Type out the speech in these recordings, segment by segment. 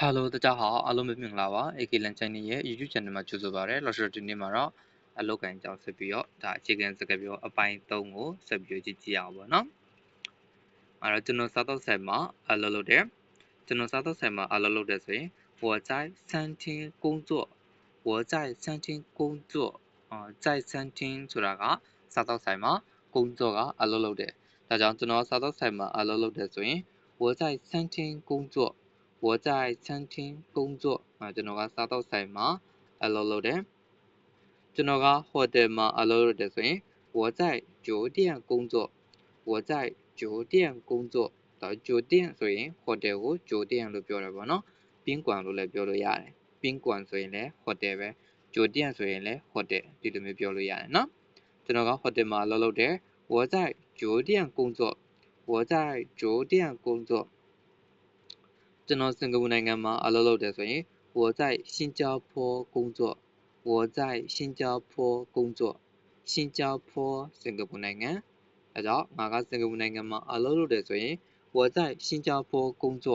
Hello 大家好အားလုံးပဲမင်္ဂလာပါ AK Lan Channel ရဲ့ YouTube Channel မှာကြိုဆိုပါရစေ။လောရှိဒီနေ့မှာတော့အလောက်ကန်ကြောင်းဆက်ပြီးတော့ဒါအခြေခံစကားပြောအပိုင်း3ကိုဆက်ပြီးကြည့်ကြည့်အောင်ပေါ့နော်။အဲ့တော့ကျွန်တော်စားတော့ဆိုင်မှာအလုပ်လုပ်တယ်။ကျွန်တော်စားတော့ဆိုင်မှာအလုပ်လုပ်တယ်ဆိုရင်我在餐厅工作我在餐厅工作အာ在餐厅ဆိုတာကစားတော့ဆိုင်မှာ工作ကအလုပ်လုပ်တယ်။ဒါကြောင့်ကျွန်တော်စားတော့ဆိုင်မှာအလုပ်လုပ်တယ်ဆိုရင်我在餐厅工作 我在餐厅工作啊ကျွန်တော်ကစားတော့ဆိုင်မှာအလုပ်လုပ်တယ်ကျွန်တော်ကဟိုတယ်မှာအလုပ်လုပ်တယ်ဆိုရင်我在酒店工作我在酒店工作တော့酒店ဆိုရင်ဟိုတယ်ကို酒店လို့ပြောတယ်ပေါ့နော်宾馆လို့လည်းပြောလို့ရတယ်宾馆ဆိုရင်လည်းဟိုတယ်ပဲ酒店ဆိုရင်လည်းဟိုတယ်ဒီလိုမျိုးပြောလို့ရတယ်နော်ကျွန်တော်ကဟိုတယ်မှာအလုပ်လုပ်တယ်我在酒店工作我在酒店工作 ကျွန်တော်စင်ကာပူနိုင်ငံမှာအလုပ်လုပ်တယ်ဆိုရင်我在新加坡工作我在新加坡工作新加坡စင်ကာပူနိုင်ငံအဲကြောင့်ငါကစင်ကာပူနိုင်ငံမှာအလုပ်လုပ်တယ်ဆိုရင်我在新加坡工作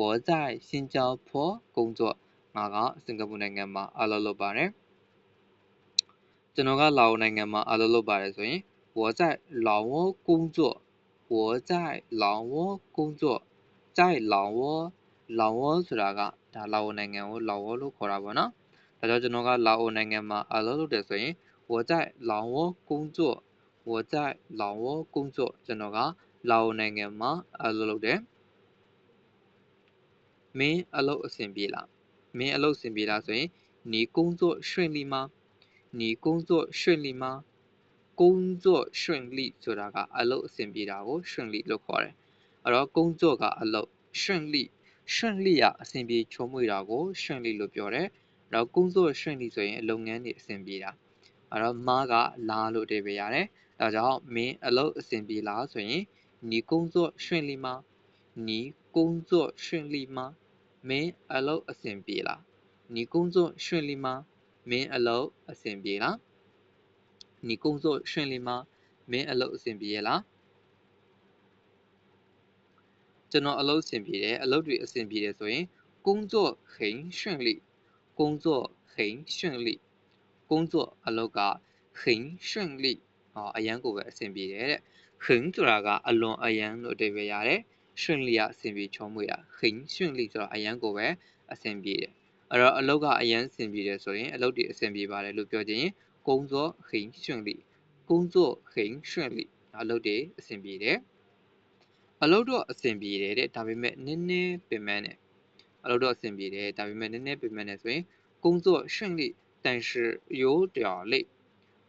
我在新加坡工作ငါကစင်ကာပူနိုင်ငံမှာအလုပ်လုပ်ပါတယ်ကျွန်တော်ကလာအိုနိုင်ငံမှာအလုပ်လုပ်ပါတယ်ဆိုရင်我在老挝工作我在老挝工作在老挝 လောင်ဝေါဆိုတာကဒါလာအိုနိုင်ငံကိုလောင်ဝေါလို့ခေါ်တာပေါ့နော်ဒါကြောင့်ကျွန်တော်ကလာအိုနိုင်ငံမှာအလုပ်လုပ်တယ်ဆိုရင်我在老挝工作我在老挝工作ကျွန်တော်ကလာအိုနိုင်ငံမှာအလုပ်လုပ်တယ်မင်းအလုပ်အဆင်ပြေလားမင်းအလုပ်အဆင်ပြေလားဆိုရင်你工作顺利吗你工作顺利吗工作顺利ဆိုတာကအလုပ်အဆင်ပြေတာကို顺利လို့ခေါ်တယ်အဲ့တော့工作ကအလုပ်顺利 ရွှန့်လိရအဆင်ပြေချုံမွေတာကိုရွှန့်လိလို့ပြောတယ်။နောက်ကုန်းစိုးရွှန့်လိဆိုရင်လုပ်ငန်းတွေအဆင်ပြေတာ။အဲ့တော့မားကလာလို့အဓိပ္ပာယ်ရတယ်။ဒါကြောင့်မင်းအလုပ်အဆင်ပြေလားဆိုရင်နီကုန်းစိုးရွှန့်လိမာနီကုန်းစိုးရွှန့်လိမာမင်းအလုပ်အဆင်ပြေလား။နီကုန်းစိုးရွှန့်လိမာမင်းအလုပ်အဆင်ပြေလား။နီကုန်းစိုးရွှန့်လိမာမင်းအလုပ်အဆင်ပြေလား။ ကျွန်တော်အလုပ်အဆင်ပြေတယ်အလုပ်တွေအဆင်ပြေတယ်ဆိုရင်工作很顺利工作很顺利工作အလုပ်က很顺利ဟောအရန်ကိုပဲအဆင်ပြေတယ်တဲ့很ဆိုတာကအလွန်အရန်လို့အဓိပ္ပာယ်ရတယ်顺利ကအဆင်ပြေချောမွေ့တာ很顺利ဆိုတာအရန်ကိုပဲအဆင်ပြေတယ်အဲ့တော့အလုပ်ကအရန်အဆင်ပြေတယ်ဆိုရင်အလုပ်တွေအဆင်ပြေပါတယ်လို့ပြောခြင်း工作很顺利工作很顺利အလုပ်တွေအဆင်ပြေတယ် အလုပ်တော့အဆင်ပြေတယ်တဲ့ဒါပေမဲ့နည်းနည်းပင်ပန်းတယ်အလုပ်တော့အဆင်ပြေတယ်ဒါပေမဲ့နည်းနည်းပင်ပန်းတယ်ဆိုရင်工作顺利但是有点累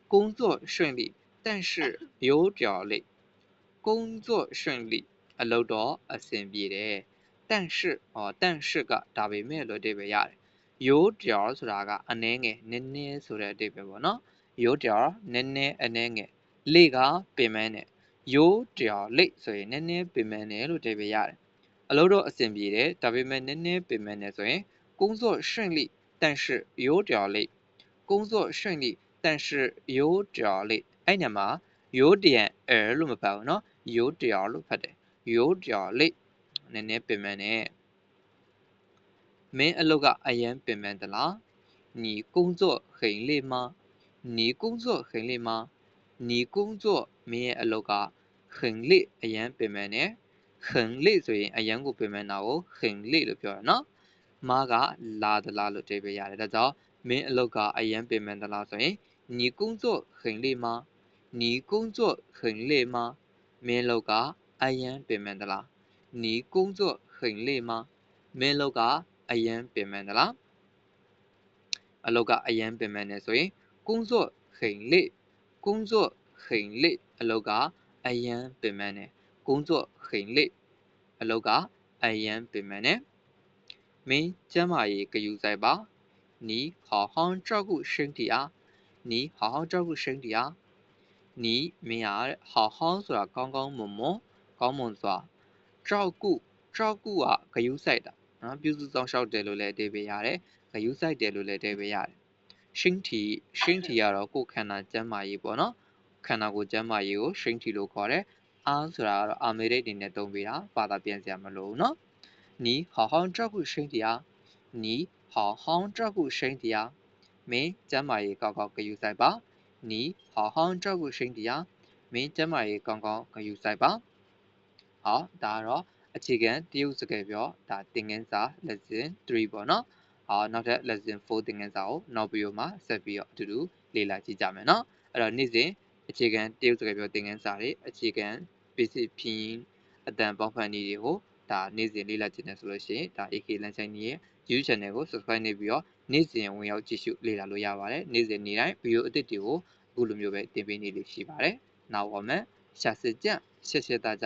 工作顺利但是有点累工作顺利အလုပ်တော့အဆင်ပြေတယ်但是ဟော但是ကဒါပေမဲ့လို့အဓိပ္ပာယ်ရတယ်有点ဆိုတာကအနည်းငယ်နည်းနည်းဆိုတဲ့အဓိပ္ပာယ်ပေါ့နော်有点နည်းနည်းအနည်းငယ်လေကပင်ပန်းတယ် ရိုးတရားလိတ်ဆိုရင်နည်းနည်းပင်ပန်းတယ်လို့အဓိပ္ပာယ်ရတယ်အလုပ်တော့အဆင်ပြေတယ်ဒါပေမဲ့နည်းနည်းပင်ပန်းတယ်ဆိုရင်工作顺利但是有点累工作顺利但是有点累အဲ့ညမှာ有点呃လို့မပတ်ဘူးเนาะ有点လို့ဖတ်တယ်有点累နည်းနည်းပင်ပန်းတယ်မင်းအလုပ်ကအရန်ပင်ပန်းသလား你工作很累吗你工作很累吗你工作မင်းရဲ့အလုပ်က 很累အရန်ပင်ပန်းတယ်很累ဆိုရင်အရန်ကိုပင်ပန်းတာကို很累လို့ပြောတာနော်မားကလာသလားလို့အဓိပ္ပာယ်ရတယ်ဒါကြောင့်မင်းအလုပ်ကအရန်ပင်ပန်းသလားဆိုရင်你工作很累吗你工作很累吗မင်းလုပ်ကအရန်ပင်ပန်းသလား你工作很累吗မင်းလုပ်ကအရန်ပင်ပန်းသလားအလုပ်ကအရန်ပင်ပန်းနေဆိုရင်工作很累工作很累အလုပ်က အရန်ပင်ပန်းတယ်工作很累အလုပ်ကအရန်ပင်ပန်းတယ်မင်းကျမ်းမာရေးဂရုစိုက်ပါ你好好照顾身体啊你好好照顾身体啊你မင်းရ好好ဆိုတာကောင်းကောင်းမွန်မွန်ကောင်းမွန်စွာ照顾照顾ကဂရုစိုက်တာနော်ပြုစုစောင့်ရှောက်တယ်လို့လည်းအဓိပ္ပာယ်ရတယ်ဂရုစိုက်တယ်လို့လည်းအဓိပ္ပာယ်ရတယ်ရှင်းတီရှင်းတီကတော့ကိုယ်ခန္ဓာကျန်းမာရေးပေါ့နော် ခန္ဓာကိုယ်ကျန်းမာရေးကိုရှိန်ထီလို့ခေါ်တယ်။အားဆိုတာကတော့အာမေရိတ်အနေနဲ့သုံးပေးတာဘာသာပြန်စရာမလိုဘူးနော်။နီဟောင်းဟောင်းတက်ခုရှိန်တရားနီဟောင်းဟောင်းတက်ခုရှိန်တရားမင်းကျန်းမာရေးကောင်းကောင်းဂရုစိုက်ပါ။နီဟောင်းဟောင်းတက်ခုရှိန်တရားမင်းကျန်းမာရေးကောင်းကောင်းဂရုစိုက်ပါ။ဟောဒါကတော့အခြေခံတရုတ်စကားပြောဒါသင်ခန်းစာ lesson 3ပေါ့နော်။အော်နောက်ထပ် lesson 4သင်ခန်းစာကိုနောက်ဗီဒီယိုမှာဆက်ပြီးတော့အတူတူလေ့လာကြည့်ကြမယ်နော်။အဲ့တော့နေ့စဉ် အခြေခံတရုတ်စကားပြောသင်ခန်းစာတွေအခြေခံ basic ဖြင်းအတန်ပေါင်းဖန်နည်းတွေကိုဒါနေ့စဉ်လေ့လာခြင်းနဲ့ဆိုလို့ရှိရင်ဒါ AK လမ်းဆိုင်ရဲ့ YouTube channel ကို subscribe နေပြီးတော့နေ့စဉ်ဝင်ရောက်ကြည့်ရှုလေ့လာလို့ရပါတယ်နေ့စဉ်နေ့တိုင်း video အသစ်တွေကိုအခုလိုမျိုးပဲတင်ပေးနေလို့ရှိပါတယ်နောက်我们下次见谢谢大家